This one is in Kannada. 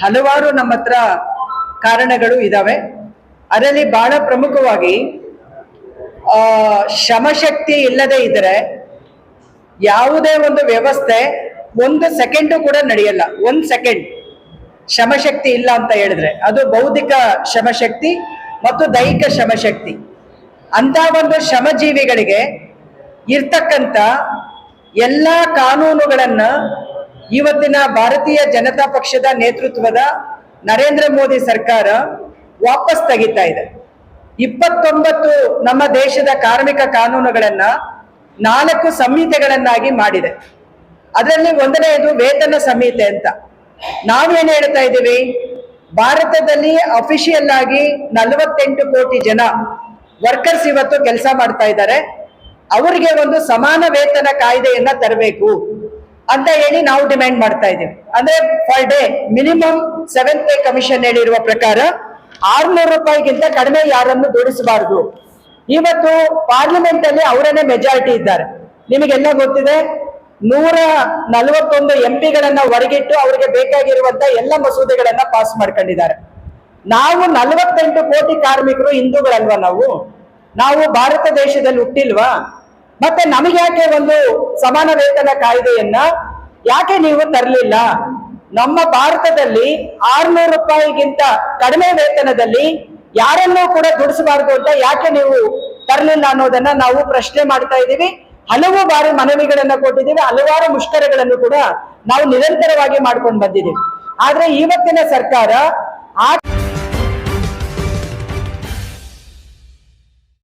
ಹಲವಾರು ನಮ್ಮ ಹತ್ರ ಕಾರಣಗಳು ಇದಾವೆ. ಅದರಲ್ಲಿ ಬಹಳ ಪ್ರಮುಖವಾಗಿ ಶ್ರಮಶಕ್ತಿ ಇಲ್ಲದೆ ಇದ್ರೆ ಯಾವುದೇ ಒಂದು ವ್ಯವಸ್ಥೆ ಒಂದು ಸೆಕೆಂಡು ಕೂಡ ನಡೆಯಲ್ಲ. ಒಂದ್ ಸೆಕೆಂಡ್. ಶ್ರಮಶಕ್ತಿ ಇಲ್ಲ ಅಂತ ಹೇಳಿದ್ರೆ ಅದು ಬೌದ್ಧಿಕ ಶ್ರಮಶಕ್ತಿ ಮತ್ತು ದೈಹಿಕ ಶ್ರಮಶಕ್ತಿ. ಅಂತ ಒಂದು ಶ್ರಮಜೀವಿಗಳಿಗೆ ಇರ್ತಕ್ಕಂಥ ಎಲ್ಲ ಕಾನೂನುಗಳನ್ನ ಇವತ್ತಿನ ಭಾರತೀಯ ಜನತಾ ಪಕ್ಷದ ನೇತೃತ್ವದ ನರೇಂದ್ರ ಮೋದಿ ಸರ್ಕಾರ ವಾಪಸ್ ತೆಗಿತಾ ಇದೆ. ಇಪ್ಪತ್ತೊಂಬತ್ತು ನಮ್ಮ ದೇಶದ ಕಾರ್ಮಿಕ ಕಾನೂನುಗಳನ್ನ ನಾಲ್ಕು ಸಂಹಿತೆಗಳನ್ನಾಗಿ ಮಾಡಿದೆ. ಅದರಲ್ಲಿ ಒಂದನೆಯದು ವೇತನ ಸಂಹಿತೆ ಅಂತ. ನಾವೇನು ಹೇಳ್ತಾ ಇದ್ದೀವಿ? ಭಾರತದಲ್ಲಿ ಅಫಿಷಿಯಲ್ ಆಗಿ ನಲವತ್ತೆಂಟು ಕೋಟಿ ಜನ ವರ್ಕರ್ಸ್ ಇವತ್ತು ಕೆಲಸ ಮಾಡ್ತಾ ಇದ್ದಾರೆ. ಅವರಿಗೆ ಒಂದು ಸಮಾನ ವೇತನ ಕಾಯ್ದೆಯನ್ನ ತರಬೇಕು ಅಂತ ಹೇಳಿ ನಾವು ಡಿಮ್ಯಾಂಡ್ ಮಾಡ್ತಾ ಇದ್ದೀವಿ. ಅಂದ್ರೆ per day minimum seventh pay commission ಹೇಳಿರುವ ಪ್ರಕಾರ ಆರ್ನೂರು ರೂಪಾಯಿಗಿಂತ ಕಡಿಮೆ ಯಾರನ್ನು ದುಡಿಸಬಾರದು ಇವತ್ತು ಪಾರ್ಲಿಮೆಂಟ್ ಅಲ್ಲಿ ಅವರನ್ನೇ ಮೆಜಾರಿಟಿ ಇದ್ದಾರೆ. ನಿಮಗೆಲ್ಲ ಗೊತ್ತಿದೆ, ನೂರ ನಲವತ್ತೊಂದು ಎಂ ಪಿಗಳನ್ನ ಹೊರಗಿಟ್ಟು ಅವರಿಗೆ ಬೇಕಾಗಿರುವಂತ ಎಲ್ಲ ಮಸೂದೆಗಳನ್ನ ಪಾಸ್ ಮಾಡ್ಕೊಂಡಿದ್ದಾರೆ. ನಾವು ನಲವತ್ತೆಂಟು ಕೋಟಿ ಕಾರ್ಮಿಕರು ಹಿಂದೂಗಳಲ್ವಾ ನಾವು? ನಾವು ಭಾರತ ದೇಶದಲ್ಲಿ ಹುಟ್ಟಿಲ್ವಾ? ಮತ್ತೆ ನಮಗೆ ಯಾಕೆ ಒಂದು ಸಮಾನ ವೇತನ ಕಾಯ್ದೆಯನ್ನ ಯಾಕೆ ನೀವು ತರಲಿಲ್ಲ? ನಮ್ಮ ಭಾರತದಲ್ಲಿ ಆರ್ನೂರು ರೂಪಾಯಿಗಿಂತ ಕಡಿಮೆ ವೇತನದಲ್ಲಿ ಯಾರನ್ನೂ ಕೂಡ ದುಡಿಸಬಾರದು ಅಂತ ಯಾಕೆ ನೀವು ತರಲಿಲ್ಲ ಅನ್ನೋದನ್ನ ನಾವು ಪ್ರಶ್ನೆ ಮಾಡ್ತಾ ಇದ್ದೀವಿ. ಹಲವು ಬಾರಿ ಮನವಿಗಳನ್ನ ಕೊಟ್ಟಿದ್ದೀವಿ. ಹಲವಾರು ಮುಷ್ಕರಗಳನ್ನು ಕೂಡ ನಾವು ನಿರಂತರವಾಗಿ ಮಾಡ್ಕೊಂಡು ಬಂದಿದ್ದೀವಿ. ಆದ್ರೆ ಇವತ್ತಿನ ಸರ್ಕಾರ